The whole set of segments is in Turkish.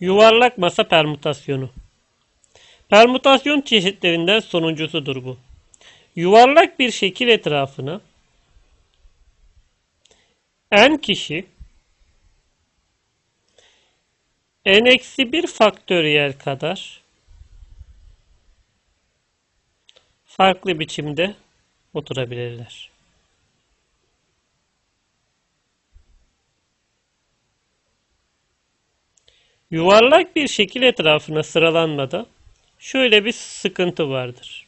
Yuvarlak masa permütasyonu. Permütasyon çeşitlerinden sonuncusudur bu. Yuvarlak bir şekil etrafına n kişi n eksi bir faktöriyel kadar farklı biçimde oturabilirler. Yuvarlak bir şekil etrafına sıralanmada şöyle bir sıkıntı vardır.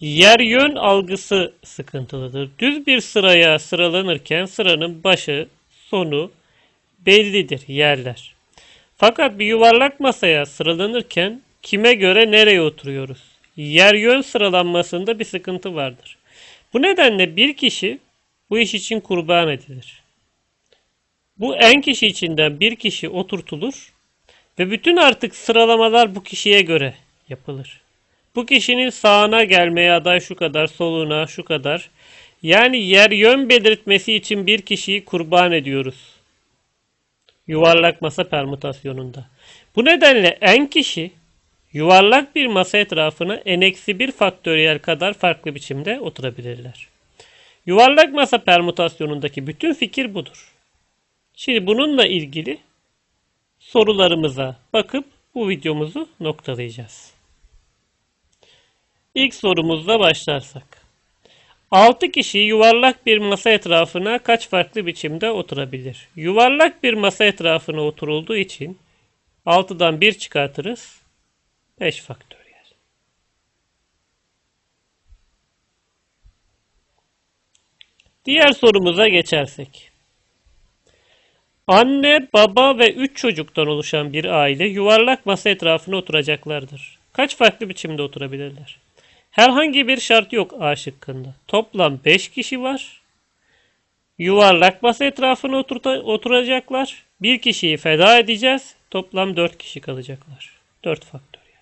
Yer yön algısı sıkıntılıdır. Düz bir sıraya sıralanırken sıranın başı, sonu bellidir yerler. Fakat bir yuvarlak masaya sıralanırken kime göre nereye oturuyoruz? Yer yön sıralanmasında bir sıkıntı vardır. Bu nedenle bir kişi bu iş için kurban edilir. Bu en kişi içinden bir kişi oturtulur ve bütün artık sıralamalar bu kişiye göre yapılır. Bu kişinin sağına gelmeye aday şu kadar, soluna şu kadar. Yani yer yön belirtmesi için bir kişiyi kurban ediyoruz. Yuvarlak masa permütasyonunda. Bu nedenle en kişi yuvarlak bir masa etrafına n-1 faktöriyel kadar farklı biçimde oturabilirler. Yuvarlak masa permütasyonundaki bütün fikir budur. Şimdi bununla ilgili sorularımıza bakıp bu videomuzu noktalayacağız. İlk sorumuzla başlarsak. 6 kişi yuvarlak bir masa etrafına kaç farklı biçimde oturabilir? Yuvarlak bir masa etrafına oturulduğu için 6'dan 1 çıkartırız. 5 faktöriyel. Diğer sorumuza geçersek. Anne, baba ve 3 çocuktan oluşan bir aile yuvarlak masa etrafına oturacaklardır. Kaç farklı biçimde oturabilirler? Herhangi bir şart yok A şıkkında. Toplam 5 kişi var. Yuvarlak masa etrafına oturacaklar. Bir kişiyi feda edeceğiz. Toplam 4 kişi kalacaklar. 4 faktöriyel.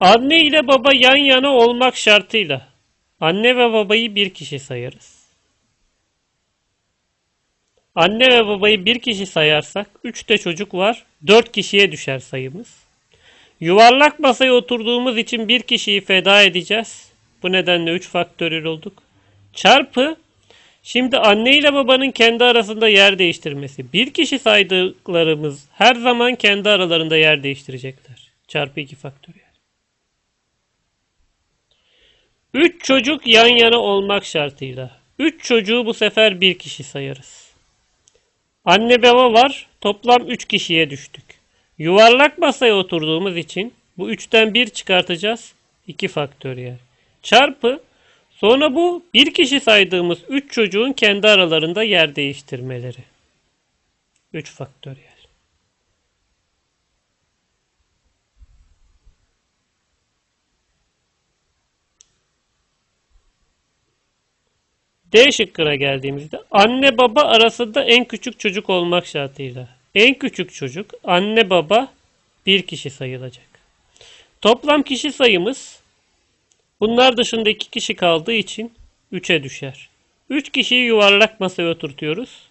Anne ile baba yan yana olmak şartıyla anne ve babayı bir kişi sayarız. Anne ve babayı bir kişi sayarsak 3 de çocuk var. 4 kişiye düşer sayımız. Yuvarlak masaya oturduğumuz için bir kişiyi feda edeceğiz. Bu nedenle 3 faktöriyel olduk. Çarpı Şimdi anne ile babanın kendi arasında yer değiştirmesi. Bir kişi saydıklarımız her zaman kendi aralarında yer değiştirecekler. Çarpı 2 faktöriyel. 3 çocuk yan yana olmak şartıyla. 3 çocuğu bu sefer bir kişi sayarız. Anne baba var. Toplam 3 kişiye düştük. Yuvarlak masaya oturduğumuz için bu 3'ten 1 çıkartacağız. 2 faktöriyel. Çarpı sonra bu bir kişi saydığımız 3 çocuğun kendi aralarında yer değiştirmeleri. 3 faktöriyel. D şıkkına geldiğimizde anne baba arasında en küçük çocuk olmak şartıyla en küçük çocuk anne baba bir kişi sayılacak. Toplam kişi sayımız bunlar dışında iki kişi kaldığı için 3'e düşer. 3 kişiyi yuvarlak masaya oturtuyoruz.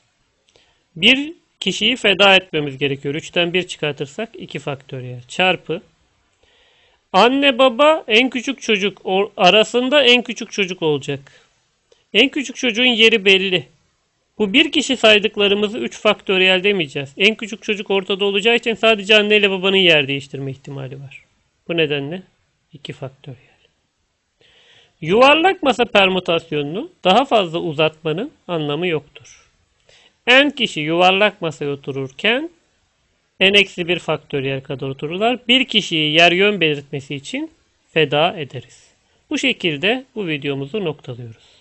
Bir kişiyi feda etmemiz gerekiyor. 3'ten 1 çıkartırsak 2 faktöriyel çarpı anne baba en küçük çocuk arasında en küçük çocuk olacak. En küçük çocuğun yeri belli. Bu bir kişi saydıklarımızı 3 faktöriyel demeyeceğiz. En küçük çocuk ortada olacağı için sadece anne ile babanın yer değiştirme ihtimali var. Bu nedenle 2 faktöriyel. Yuvarlak masa permütasyonunu daha fazla uzatmanın anlamı yoktur. En kişi yuvarlak masaya otururken n-1 faktöriyel kadar otururlar. Bir kişiyi yer yön belirtmesi için feda ederiz. Bu şekilde bu videomuzu noktalıyoruz.